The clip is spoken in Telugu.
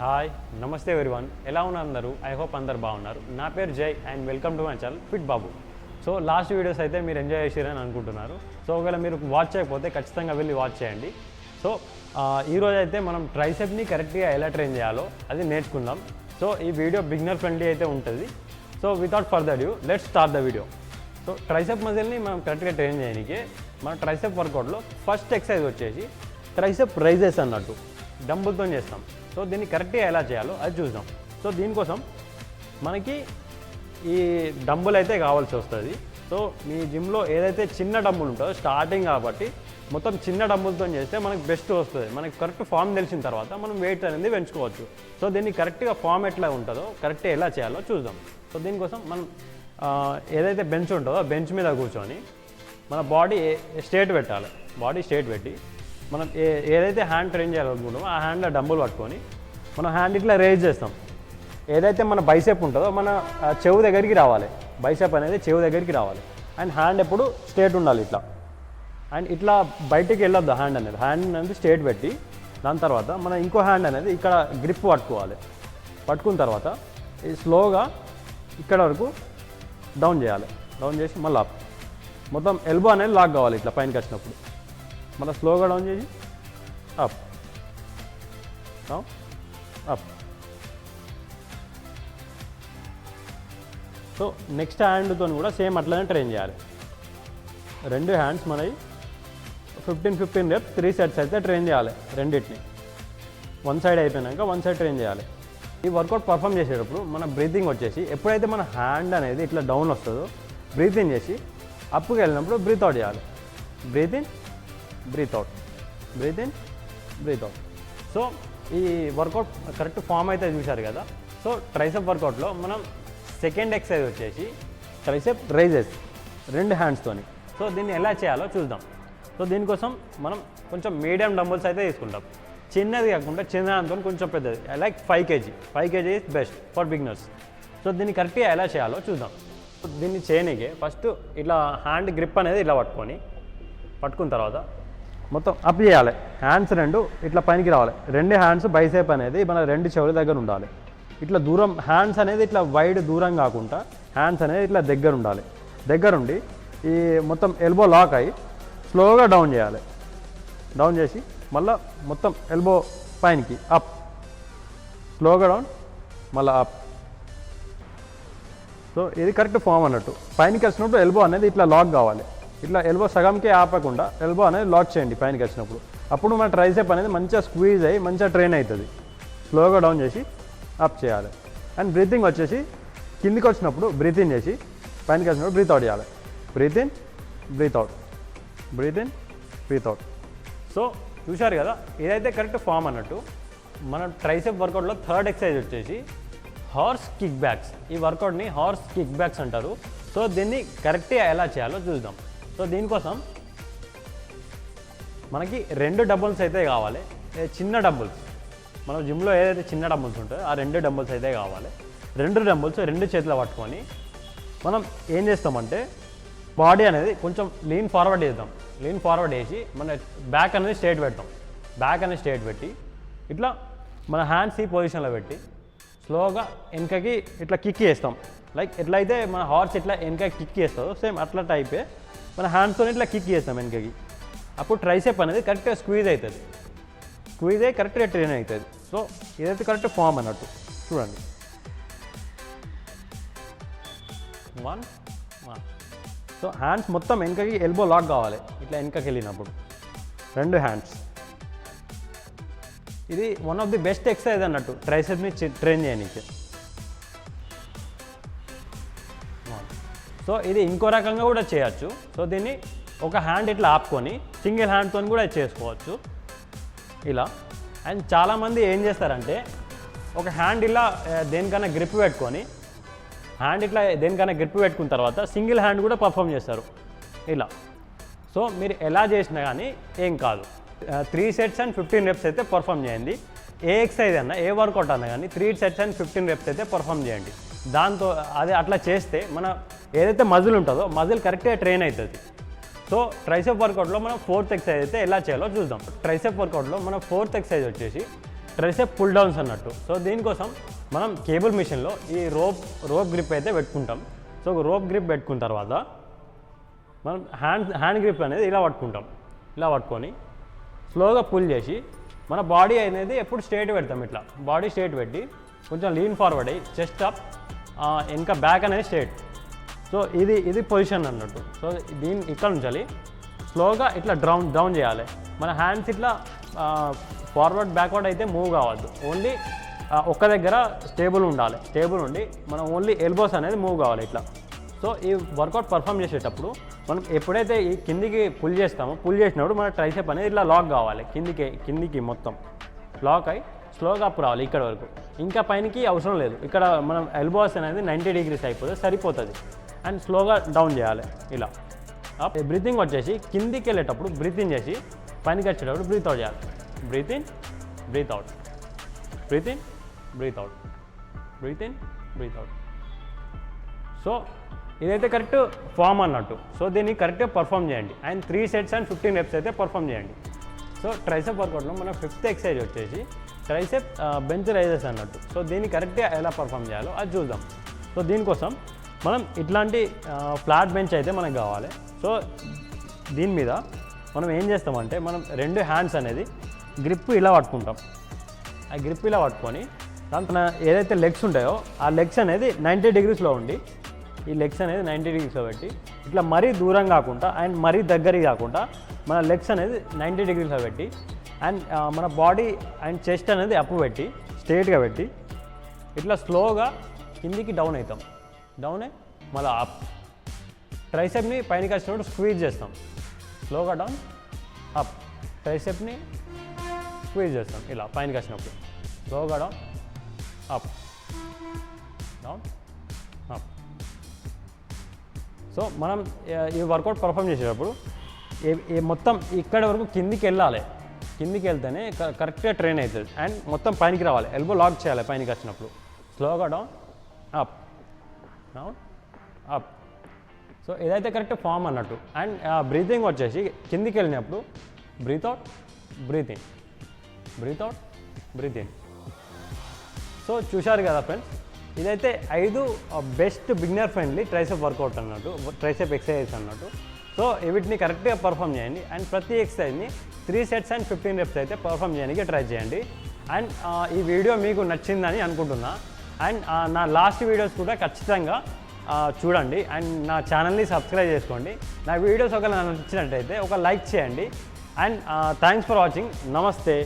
హాయ్ నమస్తే ఎవరివన్ ఎలా ఉన్నారు అందరూ? ఐ హోప్ అందరు బాగున్నారు. నా పేరు Jai and welcome to my channel fit Babu so last videos అయితే మీరు ఎంజాయ్ చేసారని అనుకుంటున్నారు. సో ఒకవేళ మీరు వాచ్ చేయకపోతే ఖచ్చితంగా వెళ్ళి వాచ్ చేయండి. సో ఈరోజు అయితే మనం ట్రైసెప్ని కరెక్ట్గా ఎలా ట్రైన్ చేయాలో అది నేర్చుకుందాం. సో ఈ వీడియో బిగినర్ ఫ్రెండ్లీ అయితే ఉంటుంది. So without further ado let start the video so tricep మజిల్ని మనం కరెక్ట్గా ట్రైన్ చేయడానికి మన ట్రైసెప్ వర్కౌట్లో ఫస్ట్ ఎక్సర్సైజ్ వచ్చేసి ట్రైసెప్ రైజెస్ అన్నట్టు. డంబుల్తో చేస్తాం. సో దీన్ని కరెక్ట్గా ఎలా చేయాలో అది చూద్దాం. సో దీనికోసం మనకి ఈ డంబుల్ అయితే కావాల్సి వస్తుంది. సో మీ జిమ్లో ఏదైతే చిన్న డంబుల్ ఉంటుందో స్టార్టింగ్ కాబట్టి మొత్తం చిన్న డంబుల్తో చేస్తే మనకు బెస్ట్ వస్తుంది. మనకి కరెక్ట్ ఫామ్ తెలిసిన తర్వాత మనం వెయిట్ అనేది పెంచుకోవచ్చు. సో దీన్ని కరెక్ట్గా ఫామ్ ఎట్లా ఉంటుందో కరెక్ట్గా ఎలా చేయాలో చూద్దాం. సో దీనికోసం మనం ఏదైతే బెంచ్ ఉంటుందో బెంచ్ మీద కూర్చొని మన బాడీ స్టేట్ పెట్టాలి. బాడీ స్టేట్ పెట్టి మనం ఏ ఏదైతే హ్యాండ్ ట్రైన్ చేయాలనుకుంటామో ఆ హ్యాండ్లో డంబుల్ పట్టుకొని మనం హ్యాండ్ ఇట్లా రేజ్ చేస్తాం. ఏదైతే మన బైసెప్ ఉంటుందో మన చెవు దగ్గరికి రావాలి. బైసెప్ అనేది చెవు దగ్గరికి రావాలి. అండ్ హ్యాండ్ ఎప్పుడు స్ట్రేట్ ఉండాలి ఇట్లా. అండ్ ఇట్లా బయటికి వెళ్ళొద్దు హ్యాండ్ అనేది. హ్యాండ్ అనేది స్ట్రేట్ పెట్టి దాని తర్వాత మన ఇంకో హ్యాండ్ అనేది ఇక్కడ గ్రిప్ పట్టుకోవాలి. పట్టుకున్న తర్వాత స్లోగా ఇక్కడ వరకు డౌన్ చేయాలి. డౌన్ చేసి మళ్ళీ అప్ మొత్తం ఎల్బో అనేది లాక్ కావాలి ఇట్లా పైనకి వచ్చినప్పుడు. మళ్ళీ స్లోగా డౌన్ చేసి up down up so next హ్యాండ్తో కూడా సేమ్ అట్లనే ట్రైన్ చేయాలి. రెండు హ్యాండ్స్ మనవి. ఫిఫ్టీన్ ఫిఫ్టీన్ రేపు త్రీ సెట్స్ అయితే ట్రైన్ చేయాలి రెండింటిని. వన్ సైడ్ అయిపోయినాక వన్ సైడ్ ట్రైన్ చేయాలి. ఈ వర్కౌట్ పర్ఫామ్ చేసేటప్పుడు మన బ్రీతింగ్ వచ్చేసి ఎప్పుడైతే మన హ్యాండ్ అనేది ఇట్లా డౌన్ వస్తుందో బ్రీతింగ్ చేసి అప్పుకి వెళ్ళినప్పుడు బ్రీత్ అవుట్ చేయాలి. Breath in breath out breath in breath out so ఈ వర్కౌట్ కరెక్ట్ ఫామ్ అయితే చూశారు కదా. సో ట్రైసెప్ వర్కౌట్లో మనం సెకండ్ ఎక్సర్సైజ్ వచ్చేసి ట్రైసెప్ రైజెస్ రెండు హ్యాండ్స్తోని సో దీన్ని ఎలా చేయాలో చూద్దాం. సో దీనికోసం మనం కొంచెం మీడియం డంబుల్స్ అయితే తీసుకుంటాం. చిన్నది కాకుండా చిన్న దాంతో కొంచెం పెద్దది. Like five kg five kg is best for beginners so దీన్ని కరెక్ట్గా ఎలా చేయాలో చూద్దాం. దీన్ని చేయనీకి ఫస్ట్ ఇట్లా హ్యాండ్ గ్రిప్ అనేది ఇలా పట్టుకొని పట్టుకున్న తర్వాత మొత్తం అప్ చేయాలి. హ్యాండ్స్ రెండు ఇట్లా పైకి రావాలి. రెండు హ్యాండ్స్ బైసేప్ అనేది మన రెండు చెవుల దగ్గర ఉండాలి. ఇట్లా దూరం హ్యాండ్స్ అనేది ఇట్లా వైడ్ దూరం కాకుండా హ్యాండ్స్ అనేది ఇట్లా దగ్గర ఉండాలి. దగ్గరుండి ఈ మొత్తం ఎల్బో లాక్ అయ్యి స్లోగా డౌన్ చేయాలి. డౌన్ చేసి మళ్ళీ మొత్తం ఎల్బో పైనకి అప్ స్లోగా డౌన్ మళ్ళీ అప్ సో ఇది కరెక్ట్ ఫామ్ అన్నట్టు. పైనకి వచ్చినప్పుడు ఎల్బో అనేది ఇట్లా లాక్ కావాలి. ఇట్లా ఎల్బో సగంకే ఆపకుండా ఎల్బో అనేది లాక్ చేయండి పైనకి వచ్చినప్పుడు. అప్పుడు మన ట్రైసెప్ అనేది మంచిగా స్క్వీజ్ అయ్యి మంచిగా ట్రైన్ అవుతుంది. స్లోగా డౌన్ చేసి అప్ చేయాలి. అండ్ బ్రీతింగ్ వచ్చేసి కిందికి వచ్చినప్పుడు బ్రీత్ ఇన్ చేసి పైనకి వచ్చినప్పుడు బ్రీత్ అవుట్ చేయాలి. Breath in breath out breath in breath out so చూశారు కదా ఇదైతే కరెక్ట్ ఫామ్ అన్నట్టు మన ట్రైసెప్ వర్కౌట్లో థర్డ్ ఎక్సర్సైజ్ వచ్చేసి హార్స్ కిక్ బ్యాక్స్ ఈ వర్కౌట్ని హార్స్ కిక్ బ్యాక్స్ అంటారు. సో దీన్ని కరెక్ట్గా ఎలా చేయాలో చూద్దాం. సో దీనికోసం మనకి రెండు డబుల్స్ అయితే కావాలి. చిన్న డబ్బుల్స్ మనం జిమ్లో ఏదైతే చిన్న డబుల్స్ ఉంటాయో ఆ రెండు డబ్బుల్స్ అయితే కావాలి. రెండు డబ్బుల్స్ రెండు చేతిలో పట్టుకొని మనం ఏం చేస్తామంటే బాడీ అనేది కొంచెం లీన్ ఫార్వర్డ్ చేద్దాం. లీన్ ఫార్వర్డ్ చేసి మన బ్యాక్ అనేది స్టేట్ పెడతాం. బ్యాక్ అనేది స్టేట్ పెట్టి ఇట్లా మన హ్యాండ్స్ ఈ పొజిషన్లో పెట్టి స్లోగా వెనకకి ఇట్లా కిక్ చేస్తాం. లైక్ ఎట్లయితే మన హార్స్ ఇట్లా వెనక కిక్ చేస్తుందో సేమ్ అట్లా టైపే మన హ్యాండ్స్తో ఇట్లా కిక్ చేస్తాం వెనకకి. అప్పుడు ట్రైసెప్ అనేది కరెక్ట్గా స్క్వీజ్ అవుతుంది స్క్వీజ్ అయ్యి కరెక్ట్గా ట్రైన్ అవుతుంది సో ఇదైతే కరెక్ట్ ఫామ్ అన్నట్టు. చూడండి. వన్ సో హ్యాండ్స్ మొత్తం వెనకకి ఎల్బో లాక్ కావాలి. ఇట్లా వెనకకి వెళ్ళినప్పుడు. రెండు హ్యాండ్స్ ఇది one of the best exercise అన్నట్టు. ట్రైసెప్ని ట్రైన్ చేయడానికి సో ఇది ఇంకో రకంగా కూడా చేయొచ్చు. సో దీన్ని ఒక హ్యాండ్ ఇట్లా ఆపుకొని సింగిల్ హ్యాండ్తో కూడా చేసుకోవచ్చు. ఇలా. అండ్ చాలామంది ఏం చేస్తారంటే ఒక హ్యాండ్ ఇలా దేనికైనా దేనికన్నా గ్రిప్ పెట్టుకొని హ్యాండ్ ఇట్లా దేనికన్నా గ్రిప్ పెట్టుకున్న తర్వాత సింగిల్ హ్యాండ్ కూడా పర్ఫామ్ చేస్తారు. ఇలా. సో మీరు ఎలా చేసినా కానీ ఏం కాదు. Three sets and fifteen reps అయితే పర్ఫామ్ చేయండి. ఏ ఎక్సర్సైజ్ అన్నా ఏ వర్కౌట్ అన్నా కానీ three sets and fifteen reps అయితే పర్ఫామ్ చేయండి. దాంతో అది అట్లా చేస్తే మన ఏదైతే మజిల్ ఉంటుందో మజిల్ కరెక్ట్గా ట్రైన్ అవుతుంది. సో ట్రైసెప్ వర్కౌట్లో మనం ఫోర్త్ ఎక్సైజ్ అయితే ఎలా చేయాలో చూద్దాం. ట్రైసెప్ వర్కౌట్లో మన ఫోర్త్ ఎక్సైజ్ వచ్చేసి ట్రైసెప్ పుల్ డౌన్స్ అన్నట్టు. సో దీనికోసం మనం కేబుల్ మిషన్లో ఈ రోప్ రోప్ గ్రిప్ అయితే పెట్టుకుంటాం. సో రోప్ గ్రిప్ పెట్టుకున్న తర్వాత మనం హ్యాండ్ హ్యాండ్ గ్రిప్ అనేది ఇలా పట్టుకుంటాం. ఇలా పట్టుకొని స్లోగా పుల్ చేసి మన బాడీ అనేది ఎప్పుడు స్ట్రేట్ పెడతాం ఇట్లా. బాడీ స్ట్రేట్ పెట్టి కొంచెం లీన్ ఫార్వర్డ్ అయ్యి చెస్ట్ అప్ ఇంకా బ్యాక్ అనేది స్ట్రేట్ సో ఇది ఇది పొజిషన్ అన్నట్టు. సో దీన్ని ఇక్కడ ఉంచాలి. స్లోగా ఇట్లా డౌన్ డౌన్ చేయాలి. మన హ్యాండ్స్ ఇట్లా ఫార్వర్డ్ బ్యాక్వర్డ్ అయితే మూవ్ కావద్దు. ఓన్లీ ఒక్క దగ్గర స్టేబుల్ ఉండాలి. స్టేబుల్ ఉండి మనం ఓన్లీ ఎల్బోస్ అనేది మూవ్ కావాలి ఇట్లా. సో ఈ వర్కౌట్ పర్ఫామ్ చేసేటప్పుడు మనం ఎప్పుడైతే ఈ కిందికి పుల్ చేస్తామో పుల్ చేసినప్పుడు మన ట్రైసెప్ అనేది ఇట్లా లాక్ కావాలి. కిందికి కిందికి మొత్తం. లాక్ అయి స్లోగా అప్ రావాలి ఇక్కడ వరకు. ఇంకా పైనకి అవసరం లేదు. ఇక్కడ మనం ఎల్బోస్ అనేది నైంటీ డిగ్రీస్ అయిపోతే సరిపోతుంది. అండ్ స్లోగా డౌన్ చేయాలి. ఇలా. బ్రీతింగ్ వచ్చేసి కిందికి వెళ్ళేటప్పుడు బ్రీతింగ్ చేసి పైనకి వచ్చేటప్పుడు బ్రీత్ అవుట్ చేయాలి. Breath in breath out breath in breath out breath in breath out so ఇదైతే కరెక్ట్ ఫామ్ అన్నట్టు. సో దీన్ని కరెక్ట్గా పర్ఫామ్ చేయండి. And three sets and fifteen reps అయితే పర్ఫామ్ చేయండి. సో ట్రైసెప్ వర్కౌట్లో మన ఫిఫ్త్ ఎక్సర్సైజ్ వచ్చేసి ట్రైసెప్ బెంచ్ రైజెస్ అన్నట్టు. సో దీన్ని కరెక్ట్గా ఎలా పర్ఫామ్ చేయాలో అది చూద్దాం. సో దీనికోసం మనం ఇట్లాంటి ఫ్లాట్ బెంచ్ అయితే మనకు కావాలి. సో దీని మీద మనం ఏం చేస్తామంటే మనం రెండు హ్యాండ్స్ అనేది గ్రిప్ ఇలా పట్టుకుంటాం. ఆ గ్రిప్ ఇలా పట్టుకొని దాంట్లో ఏదైతే లెగ్స్ ఉంటాయో ఆ లెగ్స్ అనేది నైంటీ డిగ్రీస్లో ఉండి ఈ లెగ్స్ అనేది నైంటీ డిగ్రీస్లో పెట్టి ఇట్లా మరీ దూరం కాకుండా అండ్ మరీ దగ్గరికి కాకుండా మన లెగ్స్ అనేది నైంటీ డిగ్రీస్లో పెట్టి అండ్ మన బాడీ అండ్ చెస్ట్ అనేది అప్పు పెట్టి స్ట్రేట్గా పెట్టి ఇట్లా స్లోగా కిందికి డౌన్ అవుతాం. డౌన్ మళ్ళీ అప్. ట్రైసెప్ని పైనకి వచ్చినప్పుడు స్క్వీజ్ చేస్తాం. స్లోగా డౌన్ అప్. ట్రైసెప్ని స్క్వీజ్ చేస్తాం. ఇలా పైనకి వచ్చినప్పుడు. స్లోగా down up. Down up. So మనం ఈ వర్కౌట్ పర్ఫామ్ చేసేటప్పుడు ఏ- మొత్తం ఇక్కడ వరకు కిందికి వెళ్ళాలి. కిందికి వెళ్తేనే కరెక్ట్గా ట్రైన్ అవుతుంది. అండ్ మొత్తం పైనకి రావాలి. ఎల్బో లాక్ చేయాలి పైనకి వచ్చినప్పుడు. స్లోగా down up. Down up so ఇదైతే కరెక్ట్ ఫామ్ అన్నట్టు అండ్ బ్రీతింగ్ వచ్చేసి కిందికి వెళ్ళినప్పుడు breath out breath in breath out breath in so చూశారు కదా ఫ్రెండ్స్ ఇదైతే ఐదు best beginner friendly tricep workout అన్నట్టు ట్రైసెప్ ఎక్సర్సైజ్ అన్నట్టు. సో వీటిని కరెక్ట్గా పర్ఫామ్ చేయండి. అండ్ ప్రతి ఎక్సర్సైజ్ని three sets and fifteen reps అయితే పర్ఫామ్ చేయడానికి ట్రై చేయండి. అండ్ ఈ వీడియో మీకు నచ్చిందని అనుకుంటున్నా. అండ్ నా లాస్ట్ వీడియోస్ కూడా ఖచ్చితంగా చూడండి. అండ్ నా ఛానల్ని సబ్స్క్రైబ్ చేసుకోండి. నా వీడియోస్ ఒకవేళ నచ్చినట్టయితే ఒక లైక్ చేయండి. And thanks for watching. నమస్తే.